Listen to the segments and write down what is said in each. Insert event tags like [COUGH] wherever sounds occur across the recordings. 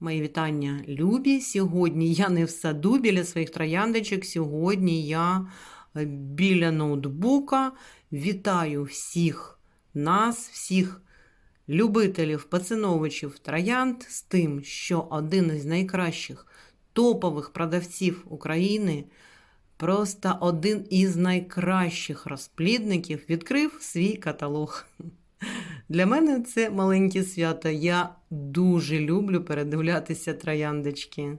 Мої вітання, любі. Сьогодні я не в саду біля своїх трояндочок. Сьогодні я е, біля ноутбука. Вітаю всіх нас, всіх любителів, поциновичів троянд з тим, що один із найкращих топових продавців України, просто один із найкращих розплідників, відкрив свій каталог. Для мене це маленьке свято. Я дуже люблю передивлятися трояндочки.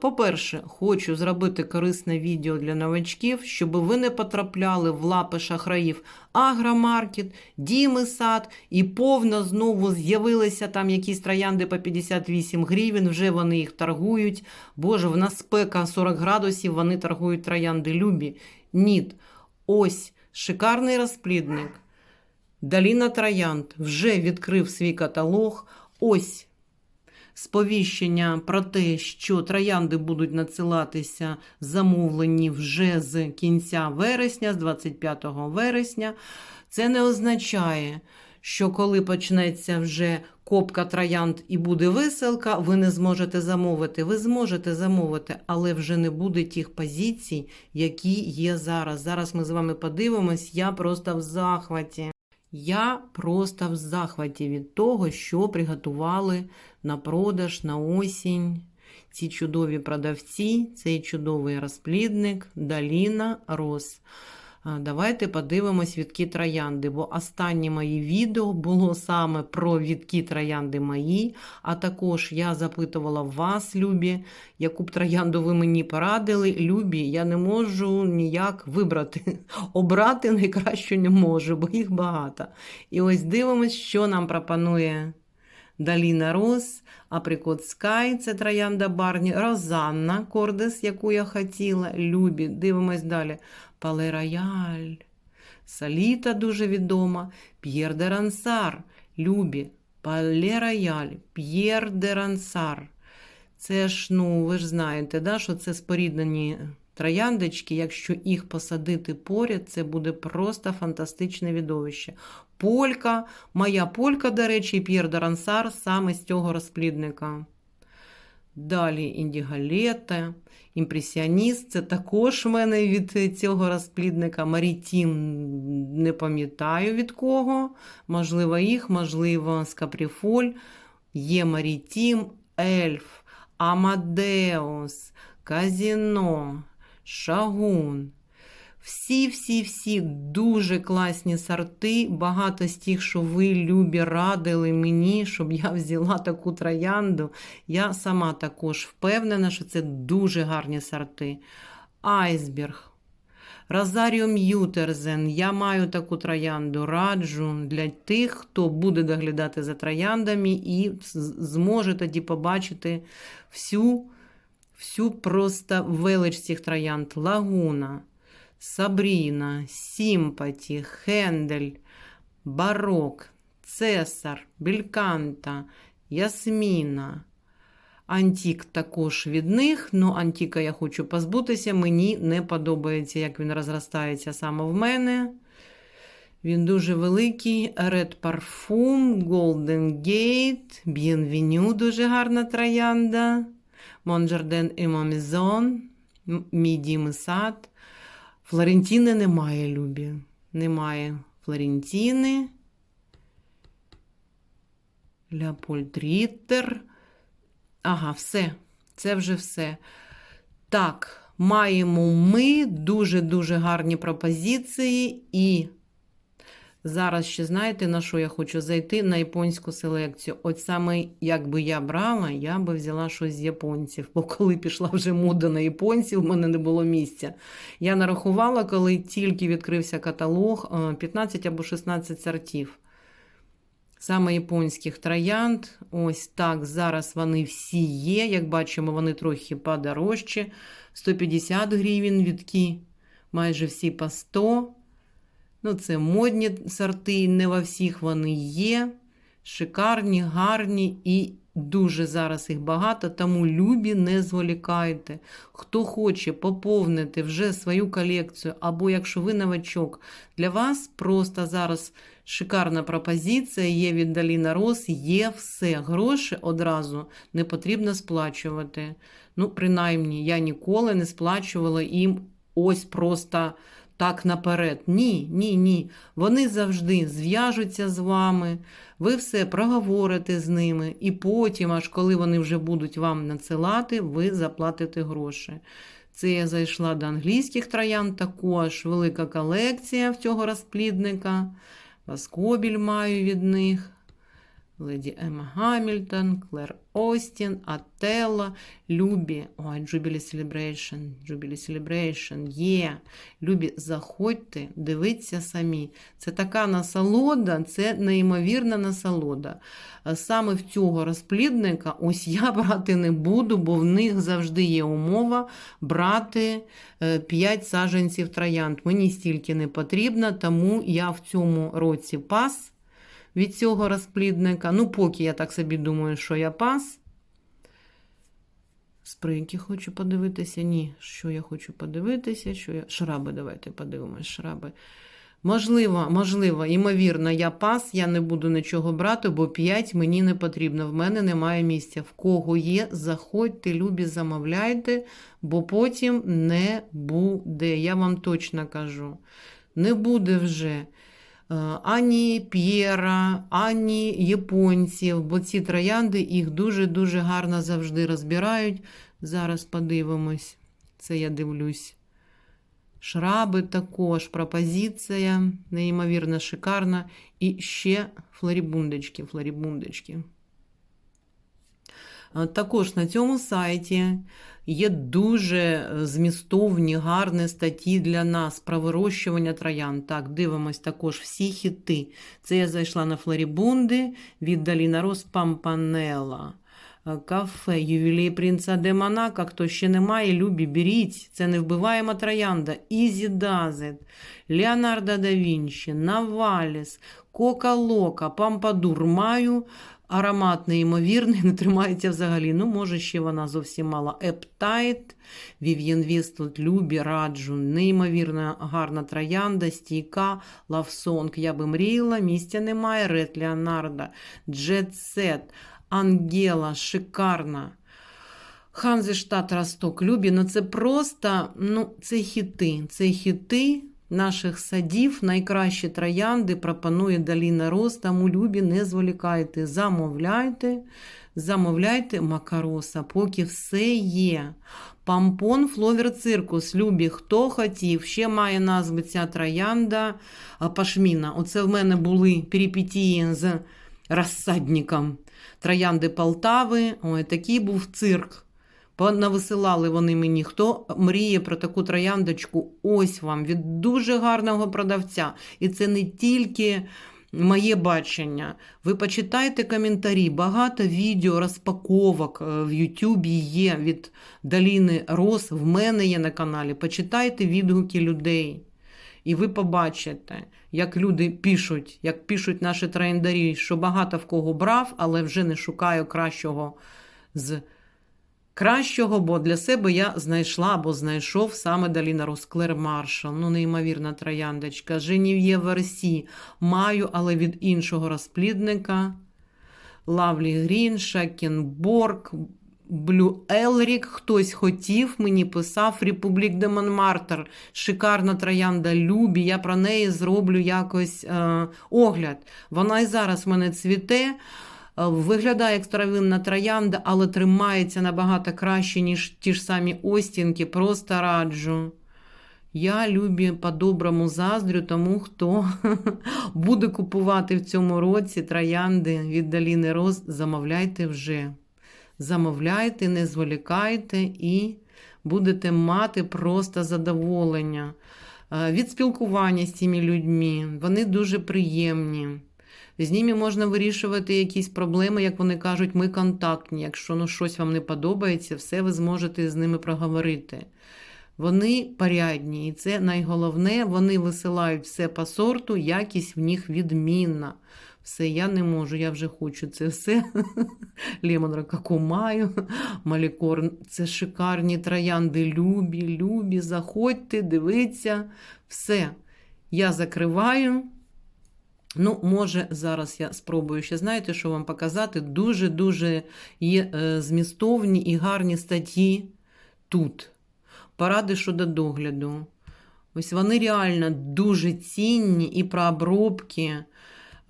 По-перше, хочу зробити корисне відео для новачків, щоб ви не потрапляли в лапи шахраїв Агромаркет, Діми сад і повно знову з'явилися там якісь троянди по 58 гривень, вже вони їх торгують. Боже, в нас спека 40 градусів, вони торгують троянди любі. Ні. Ось шикарний розплідник. Даліна Троянд вже відкрив свій каталог. Ось сповіщення про те, що троянди будуть надсилатися замовлені вже з кінця вересня, з 25 вересня. Це не означає, що коли почнеться вже копка троянд і буде виселка, ви не зможете замовити. Ви зможете замовити, але вже не буде тих позицій, які є зараз. Зараз ми з вами подивимось, я просто в захваті. Я просто в захваті від того, що приготували на продаж на осінь. Ці чудові продавці, цей чудовий розплідник Даліна Рос. Давайте подивимось відки троянди, бо останнє моє відео було саме про відки троянди мої. А також я запитувала вас, Любі, яку б троянду ви мені порадили. Любі, я не можу ніяк вибрати. [LAUGHS] Обрати найкраще не можу, бо їх багато. І ось дивимось, що нам пропонує Даліна Рос, Априкот Скай, це троянда Барні, Розанна Кордес, яку я хотіла. Любі, дивимось далі. Пале Рояль, Саліта дуже відома, П'єр де Рансар, Любі, Пале Рояль, П'єр де Рансар. Це ж, ну, ви ж знаєте, да, що це споріднені трояндочки. Якщо їх посадити поряд, це буде просто фантастичне відовище. Полька, моя полька, до речі, П'єр де Рансар саме з цього розплідника. Далі індігалєте, імпресіоніст, це також в мене від цього розплідника. Марітім не пам'ятаю від кого. Можливо, їх, можливо, з Капріфоль. Є Марітім, Ельф, Амадеус, Казіно, Шагун. Всі-всі-всі дуже класні сорти. Багато з тих, що ви любі радили мені, щоб я взяла таку троянду. Я сама також впевнена, що це дуже гарні сорти. Айсберг. Розаріум Ютерзен. Я маю таку троянду, раджу для тих, хто буде доглядати за трояндами і зможе тоді побачити всю, всю просто велич цих троянд. Лагуна. Сабріна, Сімпаті, Хендель, Барок, Цесар, Бельканта, Ясміна. Антік також від них, ну Антіка я хочу позбутися. Мені не подобається, як він розростається саме в мене. Він дуже великий. Red Parfum, Golden Gate, Bienvenue, дуже гарна троянда. Монжарден і Мамізон, сад. Флорентіни немає, Любі. Немає Флорентіни. Леопольд Ріттер. Ага, все. Це вже все. Так, маємо ми дуже-дуже гарні пропозиції. І зараз ще знаєте, на що я хочу зайти? На японську селекцію. От саме, якби я брала, я би взяла щось з японців. Бо коли пішла вже мода на японців, в мене не було місця. Я нарахувала, коли тільки відкрився каталог, 15 або 16 сортів. Саме японських троянд. Ось так. Зараз вони всі є. Як бачимо, вони трохи подорожчі. 150 гривень відки, майже всі по 100. Ну, це модні сорти, не во всіх вони є. Шикарні, гарні і Дуже зараз їх багато, тому любі не зволікайте. Хто хоче поповнити вже свою колекцію, або якщо ви новачок, для вас просто зараз шикарна пропозиція, є від Даліна Рос, є все. Гроші одразу не потрібно сплачувати. Ну, принаймні, я ніколи не сплачувала їм ось просто так наперед. Ні, ні, ні. Вони завжди зв'яжуться з вами, ви все проговорите з ними, і потім, аж коли вони вже будуть вам надсилати, ви заплатите гроші. Це я зайшла до англійських троян, також велика колекція в цього розплідника. Васкобіль маю від них. Леді Емма Гамільтон, Клер Остін, Ателла, Любі. Ой, Jubilee Celebration, Jubilee Celebration, є. Любі, заходьте, дивіться самі. Це така насолода, це неймовірна насолода. Саме в цього розплідника ось я [LAUGHS] брати не буду, бо в них завжди є умова брати 5 саджанців троянд. Мені стільки не потрібно, тому я в цьому році пас від цього розплідника. Ну, поки я так собі думаю, що я пас. Сприньки хочу подивитися. Ні, що я хочу подивитися, що я. Шраби, давайте подивимось, шраби. Можливо, можливо, ймовірно, я пас, я не буду нічого брати, бо 5 мені не потрібно. В мене немає місця. В кого є, заходьте, любі, замовляйте, бо потім не буде. Я вам точно кажу. Не буде вже ані П'єра, ані японців, бо ці троянди їх дуже-дуже гарно завжди розбирають. Зараз подивимось. Це я дивлюсь. Шраби також, пропозиція, неймовірно шикарна. І ще флорібундочки, флорібундочки. Також на цьому сайті є дуже змістовні, гарні статті для нас про вирощування троян. Так, дивимось також всі хіти. Це я зайшла на флорібунди від Даліна Рос Пампанела. Кафе, ювілей принца де Монако, хто ще не має, любі, беріть. Це невбиваєма троянда. Ізі Дазет, Леонардо да Вінчі, Наваліс, Кока Лока, Пампадур. Маю аромат неймовірний, [LAUGHS] не тримається взагалі. Ну, може, ще вона зовсім мала. Ептайт, Вів'єн Віст тут любі, раджу. Неймовірна гарна троянда, стійка, лавсонг. Я би мріяла, місця немає. Ред Леонардо, Джет Сет. Ангела, шикарна. Ханзештат Росток, Любі, ну це просто ну, це хіти. Це хіти наших садів, найкращі троянди пропонує Даліна Рос, тому Любі, не зволікайте, замовляйте, замовляйте макароса, поки все є. Пампон Фловер Циркус, Любі, хто хотів, ще має назву ця троянда Пашміна. Оце в мене були перипетії з розсадником. Троянди Полтави. Ой, такий був цирк. Нависилали вони мені, хто мріє про таку трояндочку, ось вам від дуже гарного продавця. І це не тільки моє бачення. Ви почитайте коментарі, багато відео розпаковок е, в Ютубі є від Даліни Рос, в мене є на каналі. Почитайте відгуки людей. І ви побачите, як люди пишуть, як пишуть наші трендарі, що багато в кого брав, але вже не шукаю кращого з кращого, бо для себе я знайшла або знайшов саме Даліна Росклер Маршал. Ну, неймовірна трояндочка. Женів'є Версі маю, але від іншого розплідника. Лавлі Грін, Шакенборг, Блю Елрік, хтось хотів, мені писав Републік де Монмартр, шикарна троянда Любі. Я про неї зроблю якось е, огляд. Вона і зараз в мене цвіте, виглядає як старовинна троянда, але тримається набагато краще, ніж ті ж самі Остінки. Просто раджу. Я любі по-доброму заздрю тому, хто [LAUGHS] буде купувати в цьому році троянди від Даліни Роз, замовляйте вже замовляйте, не зволікайте і будете мати просто задоволення е, від спілкування з цими людьми. Вони дуже приємні. З ними можна вирішувати якісь проблеми, як вони кажуть, ми контактні. Якщо ну, щось вам не подобається, все ви зможете з ними проговорити. Вони порядні, і це найголовне, вони висилають все по сорту, якість в них відмінна. Все, я не можу, я вже хочу це все. [LAUGHS] Лемон ракаку маю, малікорн. Це шикарні троянди. Любі, любі. Заходьте, дивіться. Все. Я закриваю. Ну, може, зараз я спробую ще, знаєте, що вам показати? Дуже-дуже є е, змістовні і гарні статті тут. Поради щодо догляду. Ось вони реально дуже цінні і про обробки,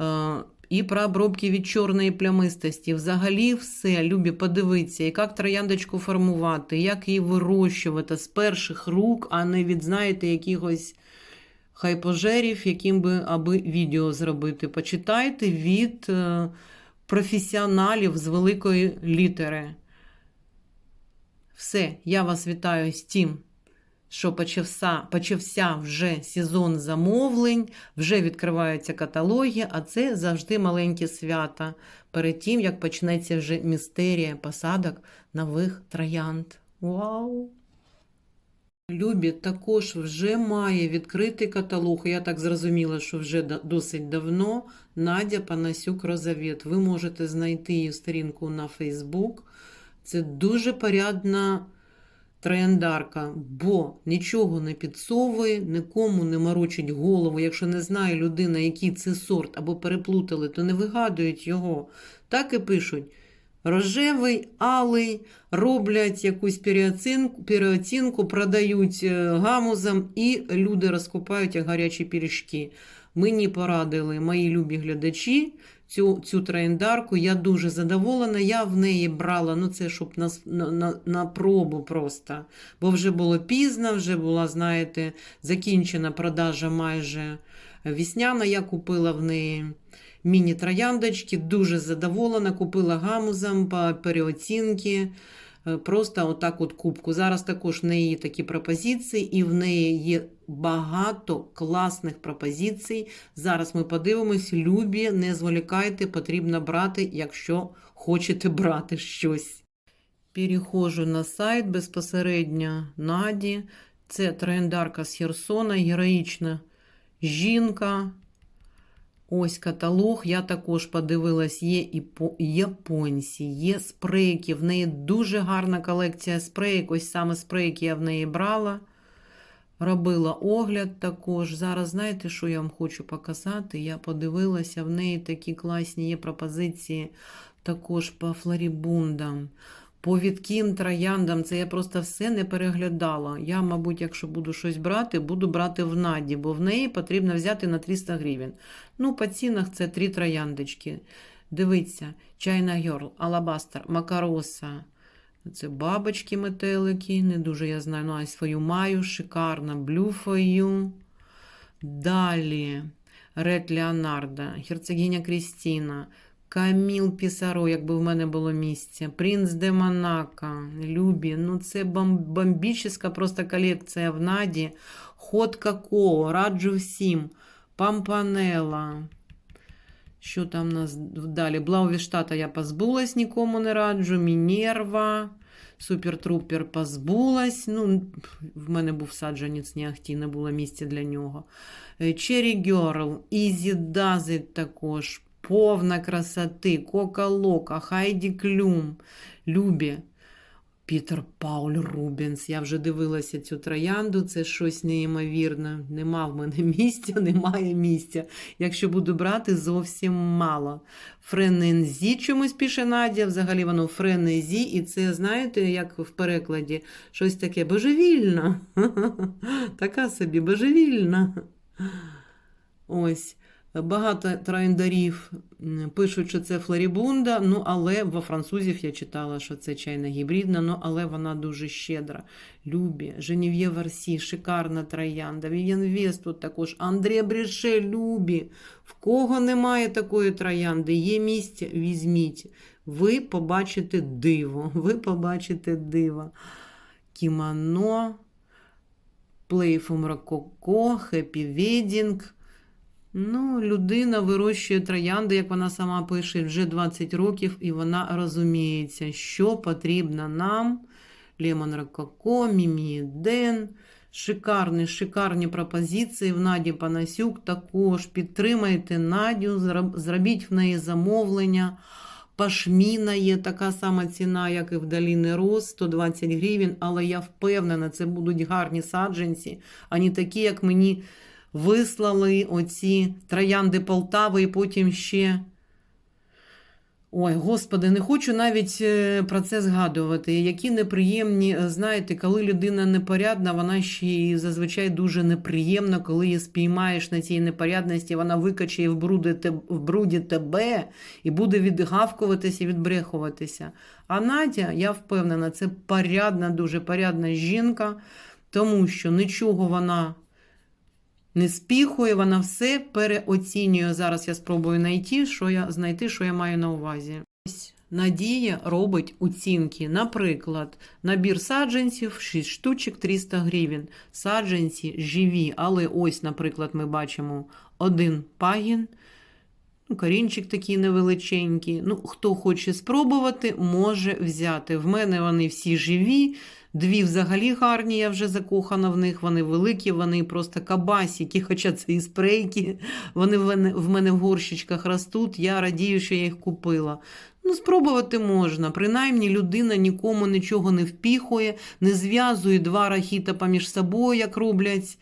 е, і про обробки від чорної плямистості. Взагалі все, любі, подивіться, і як трояндочку формувати, як її вирощувати з перших рук, а не від, знаєте, якихось хайпожерів, яким би аби відео зробити. Почитайте від е, професіоналів з великої літери. Все, я вас вітаю з тим, що почався, почався вже сезон замовлень, вже відкриваються каталоги, а це завжди маленькі свята перед тим, як почнеться вже містерія посадок нових троянд. Вау! Любі також вже має відкритий каталог. Я так зрозуміла, що вже досить давно Надя Панасюк Розавєт. Ви можете знайти її сторінку на Фейсбук. Це дуже порядна трояндарка, бо нічого не підсовує, нікому не морочить голову. Якщо не знає людина, який це сорт, або переплутали, то не вигадують його. Так і пишуть. Рожевий, алий, роблять якусь переоцінку, переоцінку продають е, гамузам, і люди розкупають як гарячі пиріжки. Мені порадили мої любі глядачі цю, цю трояндарку. Я дуже задоволена. Я в неї брала, ну це щоб на, на, на пробу просто. Бо вже було пізно, вже була, знаєте, закінчена продажа майже вісняна. Я купила в неї міні-трояндочки, дуже задоволена, купила гамузом по переоцінки. Е, Просто отак от кубку. Зараз також в неї такі пропозиції, і в неї є багато класних пропозицій. Зараз ми подивимось, любі, не зволікайте, потрібно брати, якщо хочете брати щось. Переходжу на сайт безпосередньо Наді. Це трояндарка з Херсона, героїчна жінка. Ось каталог. Я також подивилась, є і по японці, є спрейки. В неї дуже гарна колекція спрейок. Ось саме спрейки я в неї брала. Робила огляд також. Зараз знаєте, що я вам хочу показати? Я подивилася, в неї такі класні є пропозиції також по флорібундам. По відким трояндам, це я просто все не переглядала. Я, мабуть, якщо буду щось брати, буду брати в Наді, бо в неї потрібно взяти на 300 гривень. Ну, по цінах це три трояндочки. Дивіться, Чайна Герл, Алабастер, Макароса. Це бабочки метелики, не дуже я знаю, ну а свою маю, шикарна, блюфою. Далі Ред Леонардо, Герцогиня Крістіна, Каміл Пісаро, якби в мене було місце, Принц де Монако, Любі. Ну, це бом- бомбічна просто колекція в Наді. Ход Какоо, раджу всім. Пампанела. Що там у нас далі? Блаувіштата я позбулась, нікому не раджу. Мінерва. Супертрупер позбулась. Ну, в мене був саджанець неахті, не було місця для нього. Cherry Girl, Easy Does It також. Повна красоти, Кока Лока, Хайді Клюм, Любі. Пітер Пауль Рубенс. Я вже дивилася цю троянду, це щось неймовірне. Нема в мене [LAUGHS] місця, немає місця. Якщо буду брати, зовсім мало. Френензі чомусь пише Надя, взагалі воно френезі, і це, знаєте, як в перекладі, щось таке божевільна. [LAUGHS] Така собі божевільна. Ось. Багато трояндарів м, пишуть, що це флорібунда, ну але во французів я читала, що це чайна гібридна, ну але вона дуже щедра. Любі, Женів'є Варсі, шикарна троянда, Вів'ян Вест тут також, Андре Бреше, Любі. В кого немає такої троянди, є місце, візьміть. Ви побачите диво, [LAUGHS] ви побачите диво. Кімоно, Playful Рококо, Happy Wedding – Ну, людина вирощує троянди, як вона сама пише, вже 20 років, і вона розуміється, що потрібно нам. Лемон Рококо, Мімі Ден, Шикарні, шикарні пропозиції в Наді Панасюк. Також підтримайте Надю, зробіть в неї замовлення. Пашміна є така сама ціна, як і в Доліни Роз, 120 гривень, але я впевнена, це будуть гарні саджанці, а не такі, як мені вислали оці троянди Полтави і потім ще. Ой, господи, не хочу навіть е, про це згадувати. Які неприємні, е, знаєте, коли людина непорядна, вона ще й зазвичай дуже неприємна, коли її спіймаєш на цій непорядності, вона викачає в бруді, в бруді тебе і буде відгавкуватися і відбрехуватися. А Надя, я впевнена, це порядна, дуже порядна жінка, тому що нічого вона не спіхує, вона все переоцінює. Зараз я спробую знайти, що я, знайти, що я маю на увазі. Ось Надія робить оцінки. Наприклад, набір саджанців 6 штучок 300 гривень. Саджанці живі, але ось, наприклад, ми бачимо один пагін. Ну, корінчик такий невеличенький. Ну, хто хоче спробувати, може взяти. В мене вони всі живі. Дві взагалі гарні, я вже закохана в них. Вони великі, вони просто кабасики, хоча це і спрейки. Вони в мене в горщичках ростуть. Я радію, що я їх купила. Ну, спробувати можна. Принаймні, людина нікому нічого не впіхує, не зв'язує два рахіта поміж собою, як роблять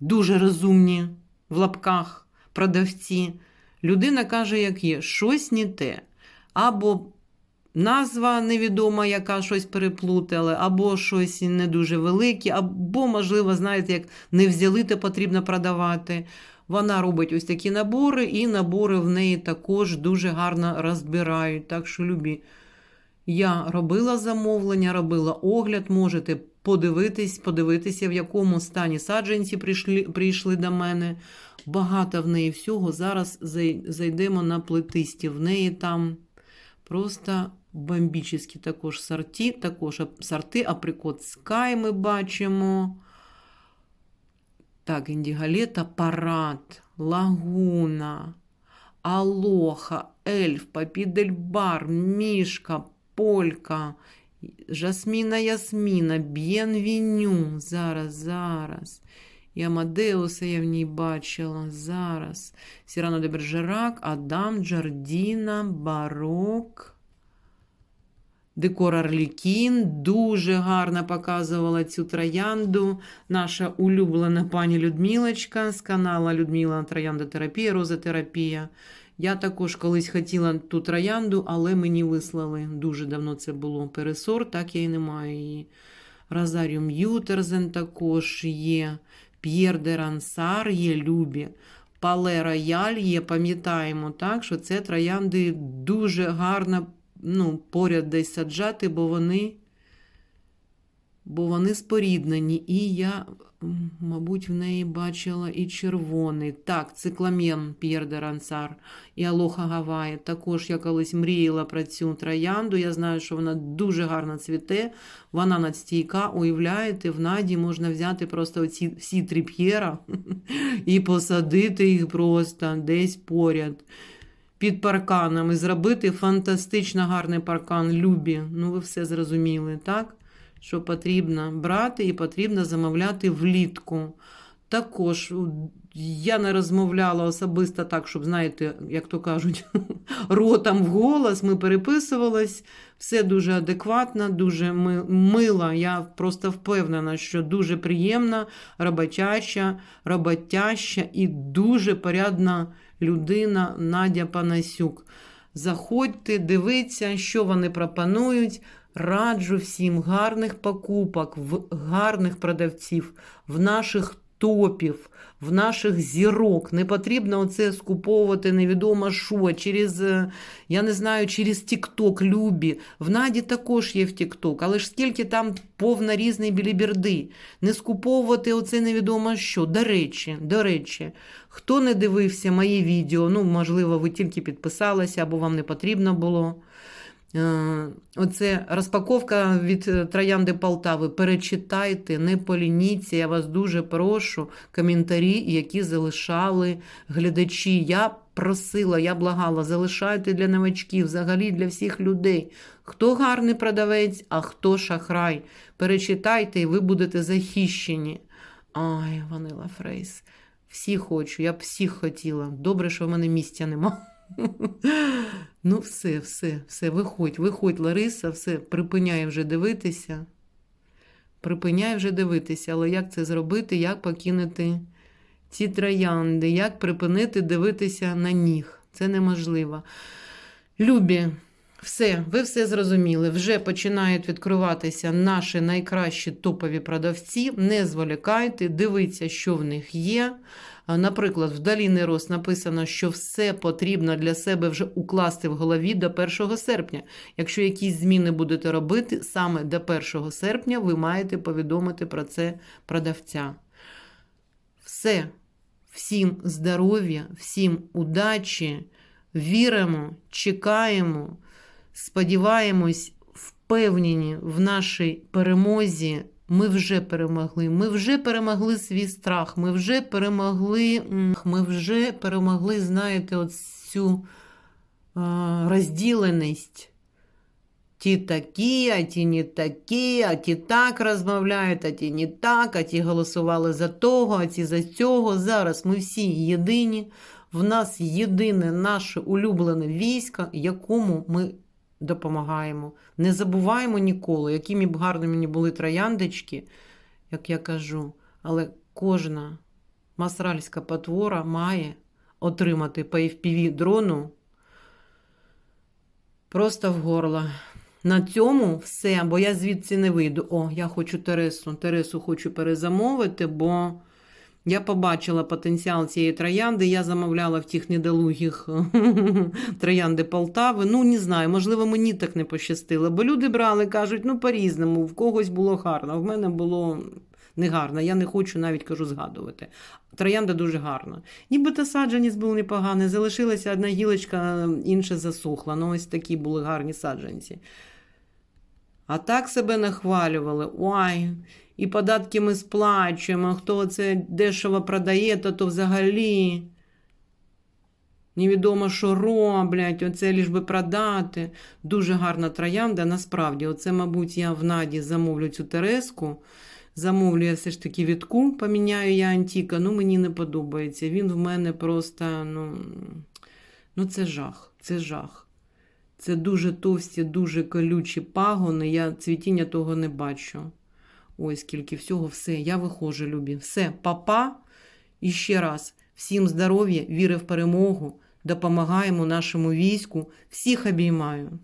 дуже розумні в лапках продавці. Людина каже, як є, щось не те. Або назва невідома, яка щось переплутала, або щось не дуже велике, або, можливо, знаєте, як не взяли, то потрібно продавати. Вона робить ось такі набори, і набори в неї також дуже гарно розбирають. Так що, любі, я робила замовлення, робила огляд, можете подивитись, подивитися, в якому стані саджанці прийшли, прийшли до мене. Багато в неї всього. Зараз зайдемо на плетисті. В неї там просто бомбічні також сорти, також сорти априкот Sky ми бачимо. Так, індігалета, парад, лагуна, алоха, ельф, папідельбар, мішка, полька, жасміна ясміна, б'єнвіню. Зараз, зараз. І Амадеуса я в ній бачила зараз. Сірано де Бержерак, Адам, Джардіна, Барок. Декор Арлікін дуже гарно показувала цю троянду. Наша улюблена пані Людмілочка з каналу Людмила Трояндотерапія, Розотерапія. Я також колись хотіла ту троянду, але мені вислали. Дуже давно це було пересор, так я і не маю її. Розаріум Ютерзен також є. П'єр де Рансар є Любі. Пале Рояль є, пам'ятаємо, так, що це троянди дуже гарно ну, поряд десь саджати, бо вони, бо вони споріднені. І я, мабуть, в неї бачила і червоний. Так, цикламен П'єр де Рансар і Алоха Гавайї. Також я колись мріяла про цю троянду. Я знаю, що вона дуже гарно цвіте, вона надстійка. Уявляєте, в Наді можна взяти просто оці всі три п'єра [LAUGHS] і посадити їх просто десь поряд. Під парканом і зробити фантастично гарний паркан Любі. Ну, ви все зрозуміли, так? Що потрібно брати і потрібно замовляти влітку. Також я не розмовляла особисто так, щоб, знаєте, як то кажуть, [LAUGHS] ротом в голос. Ми переписувались. Все дуже адекватно, дуже ми- мило. Я просто впевнена, що дуже приємна, роботяча, роботяща і дуже порядна людина Надя Панасюк. Заходьте, дивіться, що вони пропонують. Раджу всім гарних покупок, гарних продавців, в наших топів, в наших зірок. Не потрібно оце скуповувати невідомо що, через, е, я не знаю, через Тік-Ток, Любі. В Наді також є в Тік-Ток, але ж скільки там повна різної біліберди. Не скуповувати оце невідомо що. До речі, до речі, хто не дивився моє відео, ну, можливо, ви тільки підписалися або вам не потрібно було. Е, Оце розпаковка від е, Троянди Полтави. Перечитайте, не полініться. Я вас дуже прошу. Коментарі, які залишали глядачі. Я просила, я благала, залишайте для новачків, взагалі для всіх людей. Хто гарний продавець, а хто шахрай. Перечитайте, і ви будете захищені. Ай, Ванила Фрейс. Всі хочу, я б всіх хотіла. Добре, що в мене місця нема. [LAUGHS] Ну, все, все, все, виходь, виходь, Лариса, все, припиняй вже дивитися. Припиняй вже дивитися, але як це зробити, як покинути ці троянди, як припинити дивитися на ніг? Це неможливо. Любі, все, ви все зрозуміли. Вже починають відкриватися наші найкращі топові продавці. Не зволікайте, дивіться, що в них є. Наприклад, в Доліни Рос написано, що все потрібно для себе вже укласти в голові до 1 серпня. Якщо якісь зміни будете робити, саме до 1 серпня ви маєте повідомити про це продавця. Все. Всім здоров'я, всім удачі. Віримо, чекаємо, сподіваємось, впевнені в нашій перемозі. Ми вже перемогли. Ми вже перемогли свій страх. Ми вже перемогли, ми вже перемогли, знаєте, от цю розділеність. Ті такі, а ті не такі, а ті так розмовляють, а ті не так, а ті голосували за того, а ті за цього. Зараз ми всі єдині. В нас єдине наше улюблене військо, якому ми допомагаємо. Не забуваємо ніколи, якими б гарними не були трояндочки, як я кажу, але кожна масральська потвора має отримати по FPV дрону просто в горло. На цьому все, бо я звідси не вийду. О, я хочу Тересу. Тересу хочу перезамовити, бо я побачила потенціал цієї троянди. Я замовляла в тих недолугих [LAUGHS] троянди Полтави. Ну, не знаю, можливо, мені так не пощастило. Бо люди брали, кажуть, ну по-різному, в когось було гарно, в мене було негарно. Я не хочу навіть кажу згадувати. Троянда дуже гарна. Нібито саджанець був непоганий, залишилася одна гілочка, інша засохла. Ну, ось такі були гарні саджанці. А так себе нахвалювали. Ой, і податки ми сплачуємо. Хто це дешево продає, то, то взагалі. Невідомо, що роблять, оце ліж би продати. Дуже гарна троянда. Насправді, оце, мабуть, я в Наді замовлю цю тереску. Замовлю я все ж таки відку, поміняю я Антіка. Ну, мені не подобається. Він в мене просто, ну, ну це жах, це жах. Це дуже товсті, дуже колючі пагони. Я цвітіння того не бачу. Ой, скільки всього, все, я виходжу, любі. Все, папа. І ще раз, всім здоров'я, віри в перемогу, допомагаємо нашому війську. Всіх обіймаю.